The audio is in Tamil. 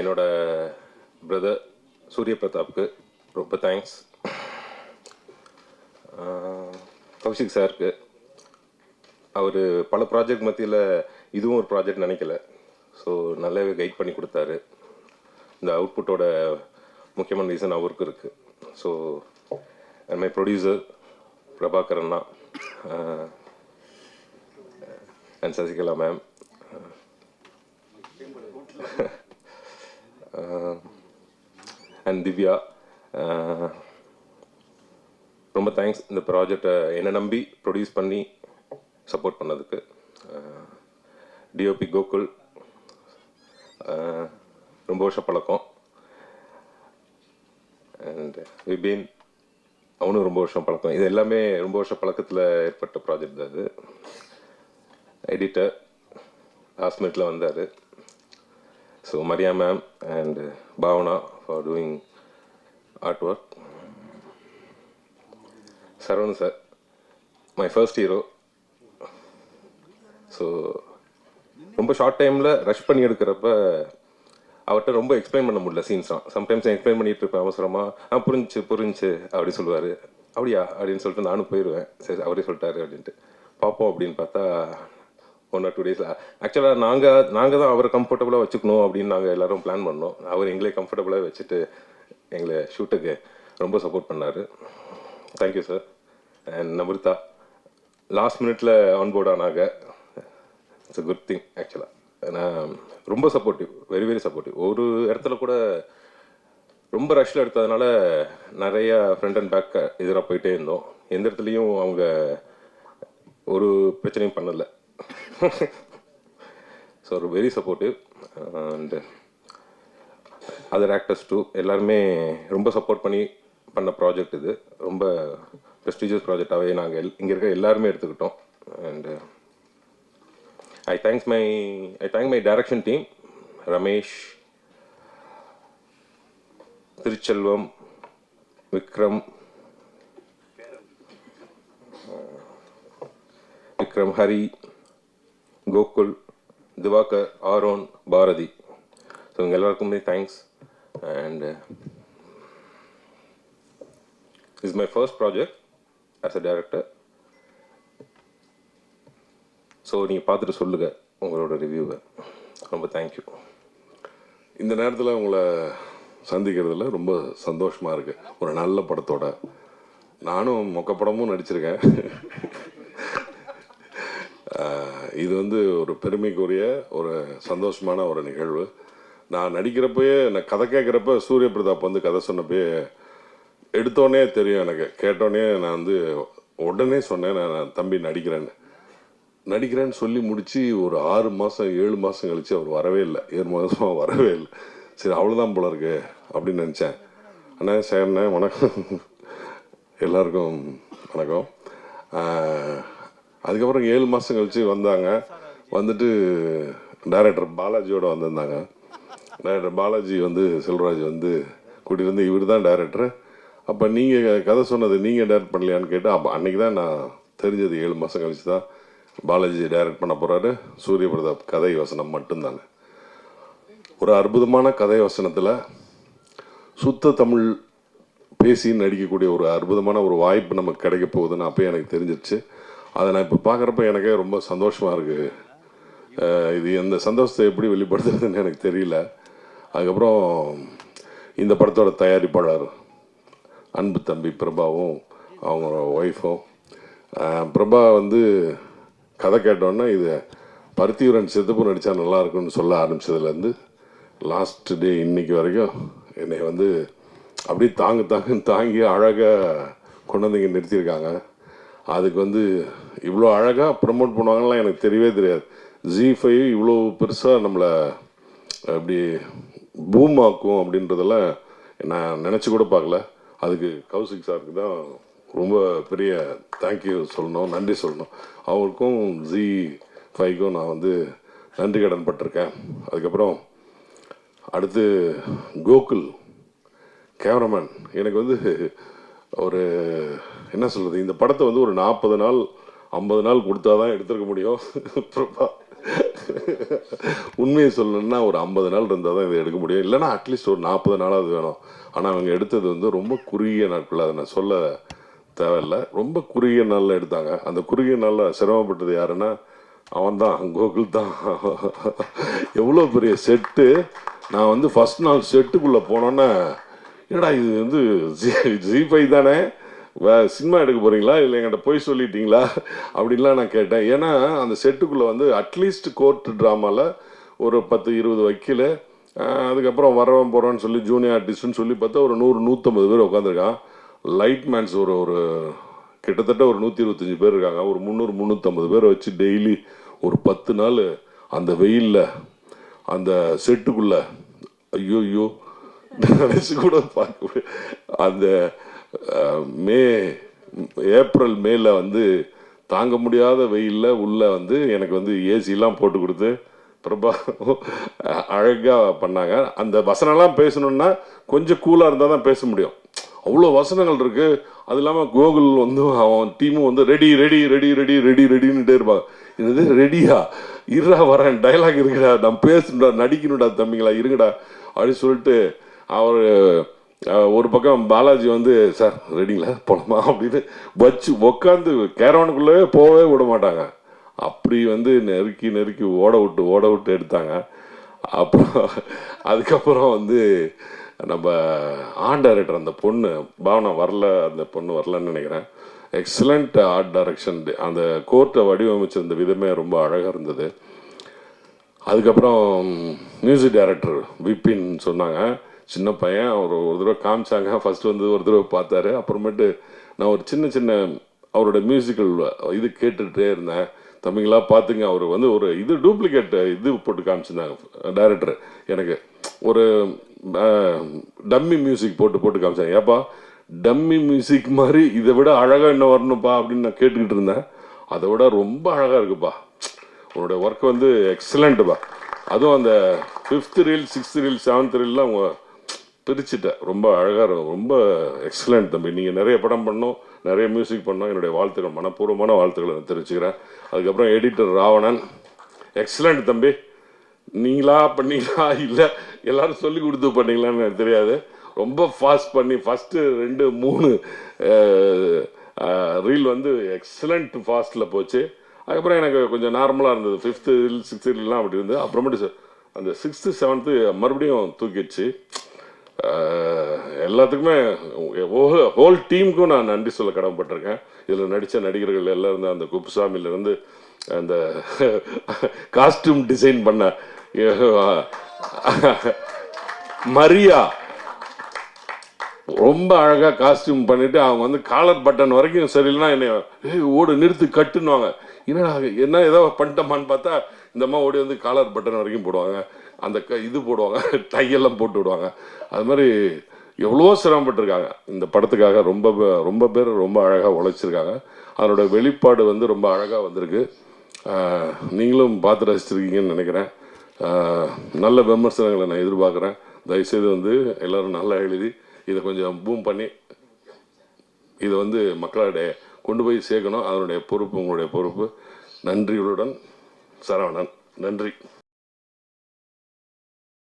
என்னோட பிரதர் சூரிய பிரதாப்க்கு ரொம்ப தேங்க்ஸ் கௌஷிக் சாருக்கு. அவர் பல ப்ராஜெக்ட் மத்தியில் இதுவும் ஒரு ப்ராஜெக்ட் நினைக்கல. ஸோ நல்லாவே கைட் பண்ணி கொடுத்தாரு. இந்த அவுட்புட்டோட முக்கியமான ரீசன் அவருக்கு இருக்குது so my producer பிரபாகரண்ணா and Sasikala ma'am and Divya ரொம்ப தேங்க்ஸ் இந்த ப்ராஜெக்டை என்னை நம்பி ப்ரொடியூஸ் பண்ணி சப்போர்ட் பண்ணதுக்கு. டிஓபி கோகுல் ரொம்ப வருஷம் பழக்கம். அண்ட் விபின் அவனும் ரொம்ப வருஷம் பழக்கம். இது எல்லாமே ரொம்ப வருஷம் பழக்கத்தில் ஏற்பட்ட ப்ராஜெக்ட் தான் அது எடிட்டர் லாஸ்ட் மினிட்ல வந்தார். So Maria ma'am and Bhavana for doing art work Sarvan sir my first hero so ரொம்ப ஷார்ட் டைமில் ரஷ் பண்ணி எடுக்கிறப்ப அவர்கிட்ட ரொம்ப எக்ஸ்பிளைன் பண்ண முடியல சீன்ஸ்லாம் சம்டைம்ஸ் எக்ஸ்பிளைன் பண்ணிட்டு இருப்பேன் அவசரமாக ஆ புரிஞ்சு புரிஞ்சு அப்படி சொல்லுவார். அப்படியா? அப்படின்னு சொல்லிட்டு நானும் போயிடுவேன் சரி அவரே சொல்லிட்டாரு அப்படின்ட்டு. பார்ப்போம் அப்படின்னு பார்த்தா ஒன் ஆர் டூ டேஸில் ஆக்சுவலாக நாங்கள் நாங்கள் தான் அவரை கம்ஃபர்டபுளாக வச்சுக்கணும் அப்படின்னு நாங்கள் எல்லாரும் பிளான் பண்ணோம். அவர் எங்களே கம்ஃபர்டபுளாக வச்சுட்டு எங்களை ஷூட்டுக்கு ரொம்ப சப்போர்ட் பண்ணார். Thank you sir and Namrutha last மினிட்ல ஆன் போர்ட் ஆனாங்க. இட்ஸ் அ குட் திங் ஆக்சுவலாக நான் ரொம்ப சப்போர்ட்டிவ் வெரி வெரி சப்போர்ட்டிவ் ஒரு இடத்துல கூட ரொம்ப ரஷ்ஷில் எடுத்ததுனால நிறைய ஃப்ரண்ட் அண்ட் பேக் எதிராக போயிட்டே இருந்தோம். எந்த இடத்துலையும் அவங்க ஒரு பிரச்சனையும் பண்ணலை. ஸோ ஒரு very supportive and other actors too எல்லாருமே ரொம்ப சப்போர்ட் பண்ணி பண்ண ப்ராஜெக்ட் இது. ரொம்ப ப்ரெஸ்டீஜியஸ் ப்ராஜெக்டாகவே நாங்கள் இங்கே இருக்க எல்லாருமே எடுத்துக்கிட்டோம். And I thanks my I thank my direction team Ramesh Thiruchelvam Vikram Vikram Hari Gokul Diwakar Aaron Bharathi. So இவங்க எல்லாருக்குமே thanks and is my first project as a director so நீங்கள் பார்த்துட்டு சொல்லுங்கள் உங்களோட ரிவ்யூவை ரொம்ப தேங்க்யூ இந்த நேரத்தில் உங்களை சந்திக்கிறதுல ரொம்ப சந்தோஷமாக இருக்குது ஒரு நல்ல படத்தோட. நானும் மொக்க படமும் நடிச்சிருக்கேன். இது வந்து ஒரு பெருமைக்குரிய ஒரு சந்தோஷமான ஒரு நிகழ்வு. நான் நடிக்கிறப்பயே நான் கதை கேட்குறப்ப சூரிய பிரதாப் வந்து கதை சொன்னப்பயே எடுத்தோடனே தெரியும் எனக்கு. கேட்டோடனே நான் வந்து உடனே சொன்னேன் நான் தம்பி நடிக்கிறேன்னு. நடிக்கிறேன்னு சொல்லி முடித்து ஒரு ஆறு மாதம் ஏழு மாதம் கழித்து அவர் வரவே இல்லை. ஏழு மாதமாக வரவே இல்லை. சரி அவ்வளோதான் போல இருக்கு அப்படின்னு நினச்சேன். அண்ணா சேர்ண்ணே வணக்கம். எல்லாருக்கும் வணக்கம். அதுக்கப்புறம் ஏழு மாதம் கழிச்சு வந்தாங்க. வந்துட்டு டைரக்டர் பாலாஜியோட வந்திருந்தாங்க. டைரக்டர் பாலாஜி வந்து செல்வராஜ் வந்து கூட்டிகிட்டு வந்து இவர் தான் டைரக்டர் அப்போ நீங்கள் கதை சொன்னது நீங்கள் டைரக்ட் பண்ணலையான்னு கேட்டு அப்போ அன்றைக்கி தான் நான் தெரிஞ்சது ஏழு மாதம் கழிச்சு தான் பாலாஜி டைரக்ட் பண்ண போகிறாரு சூரிய பிரதாப் கதை வசனம் மட்டும்தாங்க. ஒரு அற்புதமான கதை வசனத்தில் சுத்த தமிழ் பேசி நடிக்கக்கூடிய ஒரு அற்புதமான ஒரு வாய்ப்பு நமக்கு கிடைக்க போகுதுன்னு அப்போ எனக்கு தெரிஞ்சிருச்சு. அதை நான் இப்போ பார்க்குறப்ப எனக்கே ரொம்ப சந்தோஷமாக இருக்குது இது எந்த சந்தோஷத்தை எப்படி வெளிப்படுத்துறதுன்னு எனக்கு தெரியல. அதுக்கப்புறம் இந்த படத்தோட தயாரிப்பாளர் அன்பு தம்பி பிரபாவும் அவங்க ஒய்ஃபும் பிரபா வந்து கதை கேட்டோன்னே இது பருத்தியூரன் சித்தப்பு நடித்தா நல்லா இருக்கும்னு சொல்ல ஆரம்பிச்சதுலேருந்து லாஸ்ட் டே இன்னைக்கு வரைக்கும் என்னை வந்து அப்படியே தாங்கு தாங்குன்னு தாங்கி அழகாக கொண்டு வந்து இங்கே நிறுத்தியிருக்காங்க. அதுக்கு வந்து இவ்வளோ அழகாக ப்ரமோட் பண்ணுவாங்கலாம் எனக்கு தெரியவே தெரியாது. ஜி ஃபைவ் இவ்வளோ பெருசாக நம்மளை அப்படி பூம் ஆக்கும் அப்படின்றதெல்லாம் நான் நினச்சி கூட பார்க்கல. அதுக்கு கௌசிக் சாருக்கு தான் ரொம்ப பெரிய தேங்க்யூ சொல்லணும் நன்றி சொல்லணும். அவருக்கும் ஜி ஃபைவ்க்கும் நான் வந்து நன்றி கடன் பட்டிருக்கேன். அதுக்கப்புறம் அடுத்து கோகுல் கேமராமேன் எனக்கு வந்து ஒரு என்ன சொல்கிறது இந்த படத்தை வந்து ஒரு நாற்பது நாள் ஐம்பது நாள் கொடுத்தா தான் எடுத்துருக்க முடியும். உண்மையை சொல்லணும்னா ஒரு ஐம்பது நாள் இருந்தால் தான் இதை எடுக்க முடியும். இல்லைன்னா அட்லீஸ்ட் ஒரு நாற்பது நாளாவது வேணும். ஆனால் அவங்க எடுத்தது வந்து ரொம்ப குறுகிய நாட்கள் அதை நான் சொல்ல தேவையில்ல. ரொம்ப குறுகிய நாளில் எடுத்தாங்க. அந்த குறுகிய நாளில் சிரமப்பட்டது யாருன்னா அவன் தான் கோகுல் தான். எவ்வளோ பெரிய செட்டு. நான் வந்து ஃபஸ்ட் நாள் செட்டுக்குள்ளே போனோன்னே என்னடா இது வந்து ஜி ஃபைவ் தானே? சினிமா எடுக்க போகிறீங்களா இல்லை என்கிட்ட போய் சொல்லிட்டீங்களா? அப்படின்லாம் நான் கேட்டேன். ஏன்னா அந்த செட்டுக்குள்ளே வந்து அட்லீஸ்ட் கோர்ட் ட்ராமாவில் ஒரு பத்து இருபது வக்கீல் அதுக்கப்புறம் வரவன் போகிறோன்னு சொல்லி ஜூனியர் ஆர்டிஸ்ட்னு சொல்லி பார்த்தா ஒரு நூறு நூற்றம்பது பேர் உட்காந்துருக்கான் லைட் மேன்ஸ் ஒரு ஒரு கிட்டத்தட்ட ஒரு நூற்றி இருபத்தஞ்சி பேர் இருக்காங்க. ஒரு முந்நூறு முந்நூற்றம்பது பேரை வச்சு டெய்லி ஒரு பத்து நாள் அந்த வெயிலில் அந்த செட்டுக்குள்ளே ஐயோ ஐயோ நினச்சி கூட பார்க்க அந்த மே ஏப்ரல் மேல வந்து தாங்க முடியாத வெயில்ல உள்ள வந்து எனக்கு வந்து ஏசிலாம் போட்டு கொடுத்து பிரபா அழகாக பண்ணாங்க. அந்த வசனம்லாம் பேசணுன்னா கொஞ்சம் கூலாக இருந்தால் தான் பேச முடியும். அவ்வளோ வசனங்கள் இருக்குது அது இல்லாமல் கோகுல் வந்து அவன் டீமும் வந்து ready ready ready ready ready ரெடின்னுட்டே இருப்பாங்க. இது ரெடியா? இருடா வரேன். டைலாக் இருக்குடா. நான் பேசணுடா நடிக்கணும்டா தம்பிங்களா இருங்கடா அப்படின்னு சொல்லிட்டு அவர் ஒரு பக்கம் பாலாஜி வந்து சார் ரெடிங்களா போலாமா? அப்படின்னு வச்சு உக்காந்து கேரவனுக்குள்ளே போகவே விட மாட்டாங்க. அப்படி வந்து நெருக்கி நெருக்கி ஓட விட்டு ஓட விட்டு எடுத்தாங்க. அப்புறம் அதுக்கப்புறம் வந்து நம்ம ஆர்ட் டைரக்டர் அந்த பொண்ணு பாவனா வரல அந்த பொண்ணு வரலன்னு நினைக்கிறேன். எக்ஸலண்ட் ஆர்ட் டைரக்ஷன் அந்த கோர்ட்டை வடிவமைச்சிருந்த விதமே ரொம்ப அழகாக இருந்தது. அதுக்கப்புறம் மியூசிக் டைரக்டர் விபின் சொன்னாங்க. சின்ன பையன் அவர் ஒரு தடவை காமிச்சாங்க. ஃபர்ஸ்ட் வந்து ஒரு தடவை பார்த்தாரு. அப்புறமேட்டு நான் ஒரு சின்ன சின்ன அவரோட மியூசிக்கல் இது கேட்டுகிட்டே இருந்தேன். தம்பிங்களா பார்த்துங்க. அவர் வந்து ஒரு இது டூப்ளிகேட் இது போட்டு காமிச்சிருந்தாங்க டைரக்டர் எனக்கு ஒரு டம்மி மியூசிக் போட்டு போட்டு காமிச்சாங்க. ஏப்பா டம்மி மியூசிக் மாதிரி இதை விட அழகாக என்ன வரணும்ப்பா அப்படின்னு நான் கேட்டுக்கிட்டு இருந்தேன். அதை விட ரொம்ப அழகாக இருக்குப்பா. உன்னோட ஒர்க் வந்து எக்ஸலண்ட்டுப்பா அதுவும் அந்த fifth reel sixth reel seventh ரீல்லாம் அவங்க பிரிச்சுட்டேன். ரொம்ப அழகாக இருக்கும் ரொம்ப எக்ஸலண்ட் தம்பி. நீங்கள் நிறைய படம் பண்ணோம் நிறைய மியூசிக் பண்ணோம். என்னுடைய வாழ்த்துக்கள் மனப்பூர்வமான வாழ்த்துக்களை நான் தெரிவிச்சுக்கிறேன். அதுக்கப்புறம் எடிட்டர் ராவணன். எக்ஸலண்ட் தம்பி. நீங்களா பண்ணீங்களா? இல்லை எல்லாரும் சொல்லி கொடுத்து பண்ணீங்களான்னு எனக்கு தெரியாது. ரொம்ப ஃபாஸ்ட் பண்ணி ஃபஸ்ட்டு ரெண்டு மூணு ரீல் வந்து எக்ஸலண்ட் ஃபாஸ்ட்டில் போச்சு. அதுக்கப்புறம் எனக்கு கொஞ்சம் நார்மலாக இருந்தது. ஃபிஃப்த்து ரீல் சிக்ஸ்த்து ரீல்லாம் அப்படி இருந்தது. அப்புறமேட்டு அந்த சிக்ஸ்த்து செவன்த்து மறுபடியும் தூக்கிடுச்சு. எல்லாத்துக்குமே ஹோல் டீமுக்கும் நான் நன்றி சொல்ல கடமைப்பட்டிருக்கேன். இதில் நடித்த நடிகர்கள் எல்லாம் இருந்து அந்த குப்புசாமியிலேருந்து அந்த காஸ்டியூம் டிசைன் பண்ண மரியா. ரொம்ப அழகா காஸ்டியூம் பண்ணிட்டு அவங்க வந்து காலர் பட்டன் வரைக்கும் சரியில்லைன்னா என்னை ஏய் ஓடு நிறுத்து கட்டுன்னுவாங்க. என்னடா என்ன ஏதோ பண்ணிட்டோமான்னு பார்த்தா இந்த அம்மா ஓடி வந்து காலர் பட்டன் வரைக்கும் போடுவாங்க. அந்த க இது போடுவாங்க. டையெல்லாம் போட்டு விடுவாங்க. அது மாதிரி எவ்வளவோ சிரமப்பட்டிருக்காங்க. இந்த படத்துக்காக ரொம்ப ரொம்ப பேர் ரொம்ப அழகாக உழைச்சிருக்காங்க. அதனோட வெளிப்பாடு வந்து ரொம்ப அழகாக வந்திருக்கு. நீங்களும் பார்த்து ரசிச்சிருக்கீங்கன்னு நினைக்கிறேன். நல்ல விமர்சனங்களை நான் எதிர்பார்க்குறேன். தயவுசெய்து வந்து எல்லோரும் நல்லா எழுதி இதை கொஞ்சம் பூம் பண்ணி இதை வந்து மக்களிடையே கொண்டு போய் சேர்க்கணும். அதனுடைய பொறுப்பு உங்களுடைய பொறுப்பு. நன்றிகளுடன் சரவணன். நன்றி.